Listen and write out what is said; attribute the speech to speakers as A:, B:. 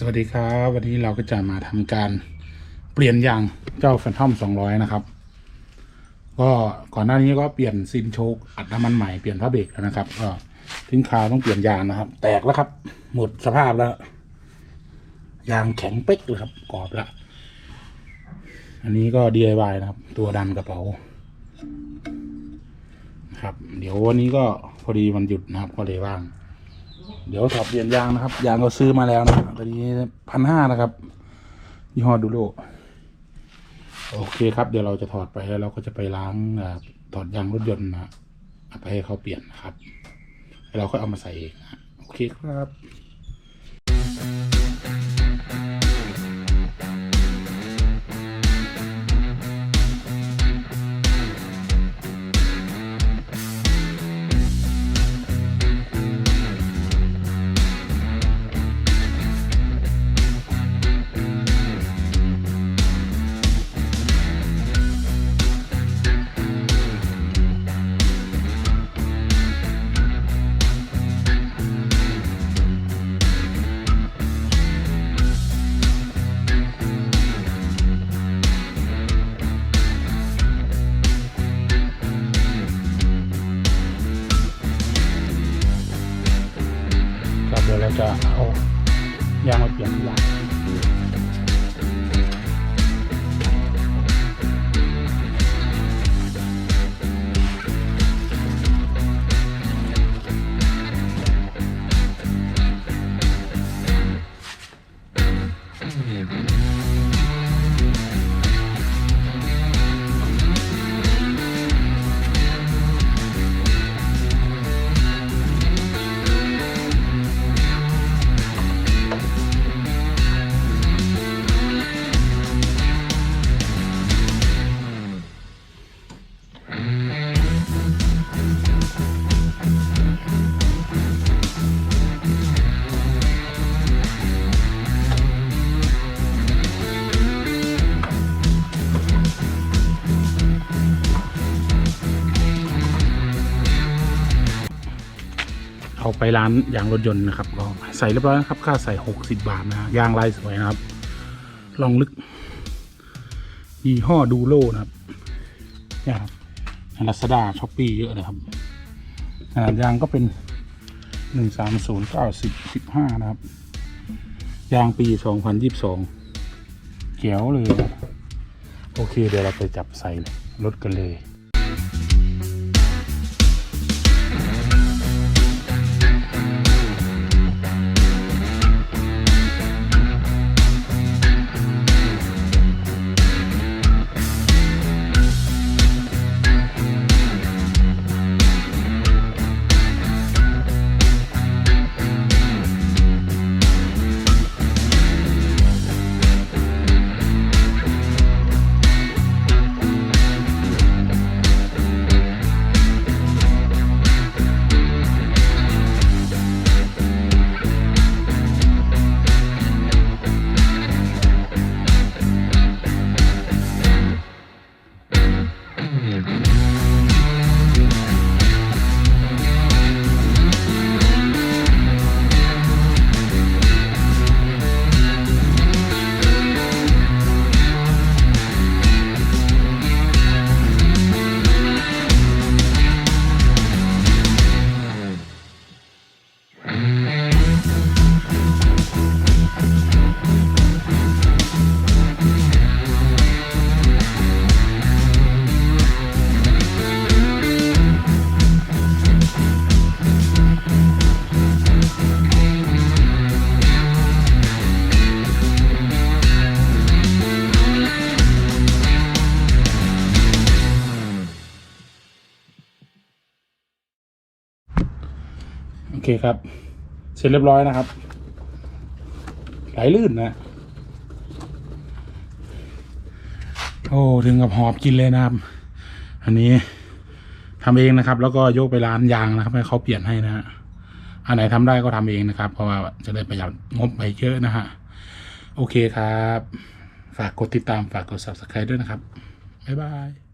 A: สวัสดีครับวันนี้เราก็จะมาทำการเปลี่ยนยางเจ้าแฟนทอม200นะครับ ก็ก่อนหน้านี้ก็เปลี่ยนซินโชคอัดน้ำมันใหม่เปลี่ยนผ้าเบรกแล้วนะครับก็ทิ้งคาวต้องเปลี่ยนยางนะครับ แตกแล้วครับ หมดสภาพแล้ว ยางแข็งเป๊กเลยครับกรอบล้วอันนี้ก็ DIY นะครับ ตัวดันกระเป๋าครับ เดี๋ยววันนี้ก็พอดีวันหยุดนะครับก็เลยว่าง เดี๋ยวสอบเปลี่ยนยางนะครับ ยางเราซื้อมาแล้วนะครับตอนนี้พันห้านะครับยี่ห้อดูโลโอเคครับ เดี๋ยวเราจะถอดไปแล้วเราก็จะไปล้างถอดยางรถยนต์นะเอาไปให้เขาเปลี่ยนนะครับแล้วเราค่อยเอามาใส่เองโอเคครับ ครับเดี๋ย เอาไปร้านยางรถยนต์นะครับก็ใส่เรียบร้อยนะครับ ค่าใส่หกสิบาทนะยางลายสวยนะครับ ลองลึก ยี่ห้อดูโลนะครับเนี่ยครับลาซาด้าช้อปปี้เยอะนะครับขนาดยางก็เป็นหนึ่งสามศูนย์เก้าสิบสิบห้านะครับ ยางปีสองพันยี่สิบสองเขียวเลย โอเคเดี๋ยวเราไปจับใส่รถกันเลย โอเคครับ เสร็จเรียบร้อยนะครับ ไหลลื่นนะ โอ้ถึงกับหอบกินเลยนะครับ อันนี้ทำเองนะครับ แล้วก็ยกไปร้านยางนะครับ ให้เขาเปลี่ยนให้นะฮะอันไหนทำได้ก็ทำเองนะครับ เพราะว่าจะได้ประหยัดงบไปเยอะนะฮะ โอเคครับ ฝากกดติดตามฝากกด subscribe ด้วยนะครับ บ๊ายบาย